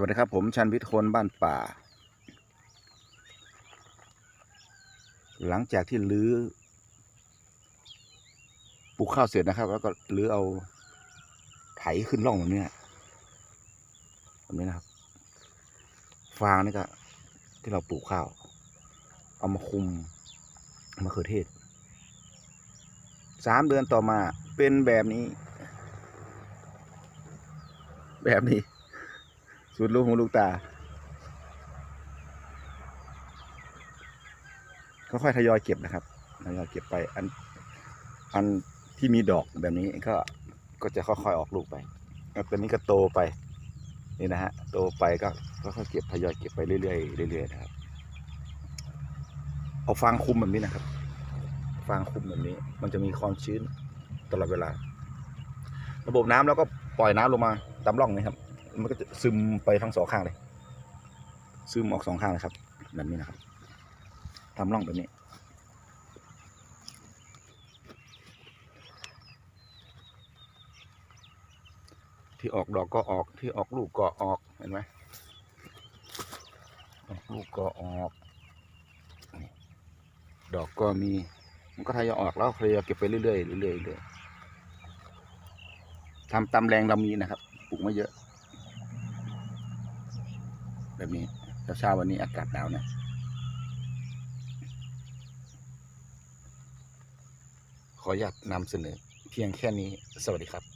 วัสดีครับผมชันวิทย์คนบ้านป่า หลังจากที่ลื้อปลูกข้าวเสร็จนะครับ แล้วก็ลื้อเอาไถขึ้นร่องแบบนี้แบบนี้นะครับ ฟางนี่ก็ ที่เราปลูกข้าว เอามาคุมมะเขือเทศสามเดือนต่อมาเป็นแบบนี้ แบบนี้ สุดลูกหูลูกตา ค่อยๆทยอยเก็บนะครับทยอยเก็บไปอันอันที่มีดอกแบบนี้ก็ก็จะค่อยๆออกลูกไปแล้วตัวนี้ก็โตไปนี่นะฮะโตไปก็ค่อยๆเก็บทยอยเก็บไปเรื่อยๆเรื่อยๆนะครับ เอาฟางคุมแบบนี้นะครับ ฟางคุมแบบนี้ มันจะมีความชื้นตลอดเวลา ระบบน้ำแล้วก็ปล่อยน้ำลงมาตามร่องนี่ครับ มันก็จะซึมไปทั้งสองข้างเลย ซึมออกสองข้างเลยครับ แบบนี้นะครับทำร่องแบบนี้ที่ออกดอกก็ออกที่ออกลูกก็ออกเห็นไหมออกลูกก็ออก ดอกก็มี มันก็ทยอยออกแล้วทยอยเก็บไปเรื่อยๆเรื่อยๆเรื่อยๆทำตามแรงเรามีนะครับ ปลูกไม่เยอะ แบบนี้เช้าวันนี้อากาศหนาวนะขออนุญาตนำเสนอเพียงแค่นี้สวัสดีครับ